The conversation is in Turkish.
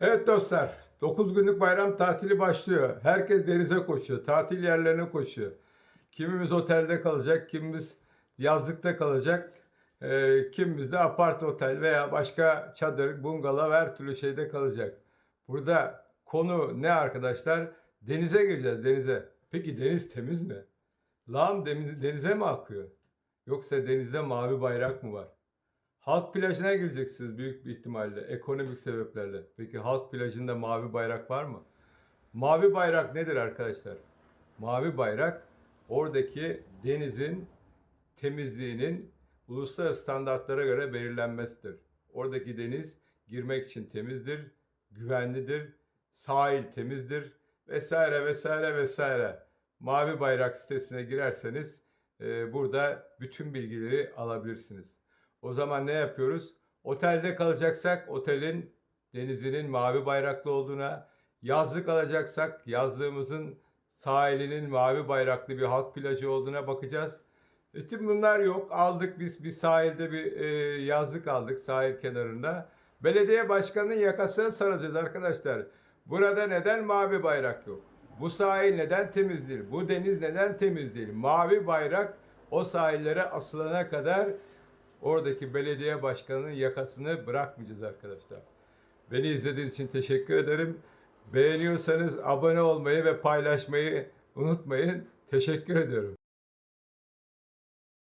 Evet dostlar, 9 günlük bayram tatili başlıyor. Herkes denize koşuyor, tatil yerlerine koşuyor. Kimimiz otelde kalacak, kimimiz yazlıkta kalacak, e, kimimiz de apart otel veya başka çadır, bungalov her türlü şeyde kalacak. Burada konu ne arkadaşlar? Denize gireceğiz, denize. Peki deniz temiz mi? Lağım deniz- denize mi akıyor? Yoksa denizde mavi bayrak mı var? Halk plajına gireceksiniz büyük bir ihtimalle ekonomik sebeplerle. Peki halk plajında mavi bayrak var mı? Mavi bayrak nedir arkadaşlar? Mavi bayrak oradaki denizin temizliğinin uluslararası standartlara göre belirlenmesidir. Oradaki deniz girmek için temizdir, güvenlidir, sahil temizdir vesaire vesaire vesaire. Mavi bayrak sitesine girerseniz e, burada bütün bilgileri alabilirsiniz. O zaman ne yapıyoruz? Otelde kalacaksak otelin denizinin mavi bayraklı olduğuna, yazlık alacaksak yazlığımızın sahilinin mavi bayraklı bir halk plajı olduğuna bakacağız. Bütün bunlar yok. Aldık biz bir sahilde bir e, yazlık aldık sahil kenarında. Belediye başkanının yakasına saracağız arkadaşlar. Burada neden mavi bayrak yok? Bu sahil neden temiz değil? Bu deniz neden temiz değil? Mavi bayrak o sahillere asılana kadar oradaki belediye başkanının yakasını bırakmayacağız arkadaşlar. Beni izlediğiniz için teşekkür ederim. Beğeniyorsanız abone olmayı ve paylaşmayı unutmayın. Teşekkür ediyorum.